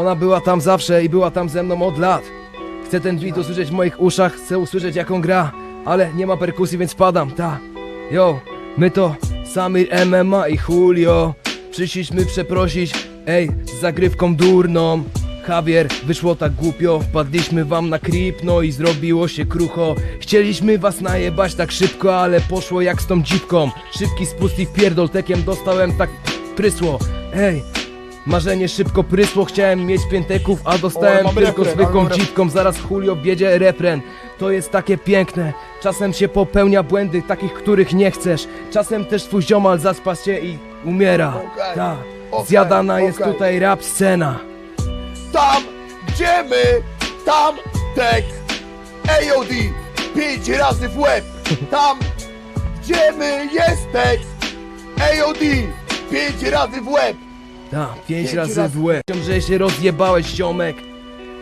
Ona była tam zawsze i była tam ze mną od lat. Chcę ten beat usłyszeć w moich uszach, chcę usłyszeć jak on gra, ale nie ma perkusji, więc padam, ta. Yo, my to Samir MMA i Julio. Przyszliśmy przeprosić, ej, z zagrywką durną. Javier, wyszło tak głupio, wpadliśmy wam na krip, no i zrobiło się krucho. Chcieliśmy was najebać tak szybko, ale poszło jak z tą dziwką. Szybki spust i dostałem tak prysło. Ej, Marzenie szybko prysło, chciałem mieć pięteków, a dostałem O, tylko refren, zwykłą dziwką. Zaraz Julio wiedzie refren. To jest takie piękne. Czasem się popełnia błędy, takich których nie chcesz. Czasem też twój ziomal zaspa się i umiera. Okej, Ta, zjadana jest okej. tutaj rap scena. Tam, gdzie my, tam tek. AOD, pięć razy w łeb. Tam, gdzie my jesteś. AOD, pięć razy w łeb Ta, pięć razy razy. w łeb. Że się rozjebałeś ziomek.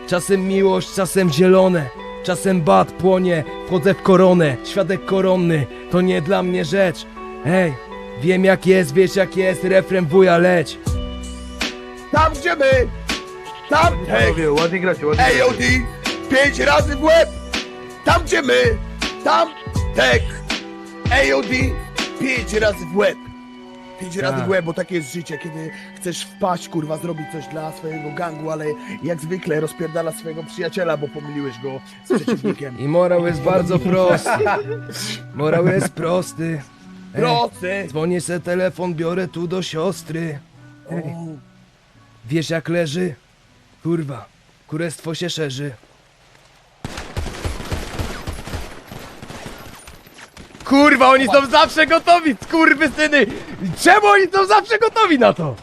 Czasem miłość, czasem zielone. Czasem bat płonie, wchodzę w koronę. Świadek koronny, to nie dla mnie rzecz. Hej, wiem jak jest, wiesz jak jest Refren wuja leć. Tam, gdzie my, tam Panowie, ładnie gracie, pięć razy w łeb. Tam, gdzie my, tam tek. AOD, pięć razy w łeb Pięć razy Tak. w łeb, bo takie jest życie, kiedy chcesz wpaść, kurwa, zrobić coś dla swojego gangu, ale jak zwykle rozpierdala swojego przyjaciela, bo pomyliłeś go z przeciwnikiem. I morał jest bardzo prosty. Morał jest prosty. Ej, Procy! dzwonię se telefon, biorę tu do siostry. Ej, wiesz jak leży? Kurwa, kurestwo się szerzy. Kurwa, oni są zawsze gotowi, skurwysyny! Czemu oni są zawsze gotowi na to?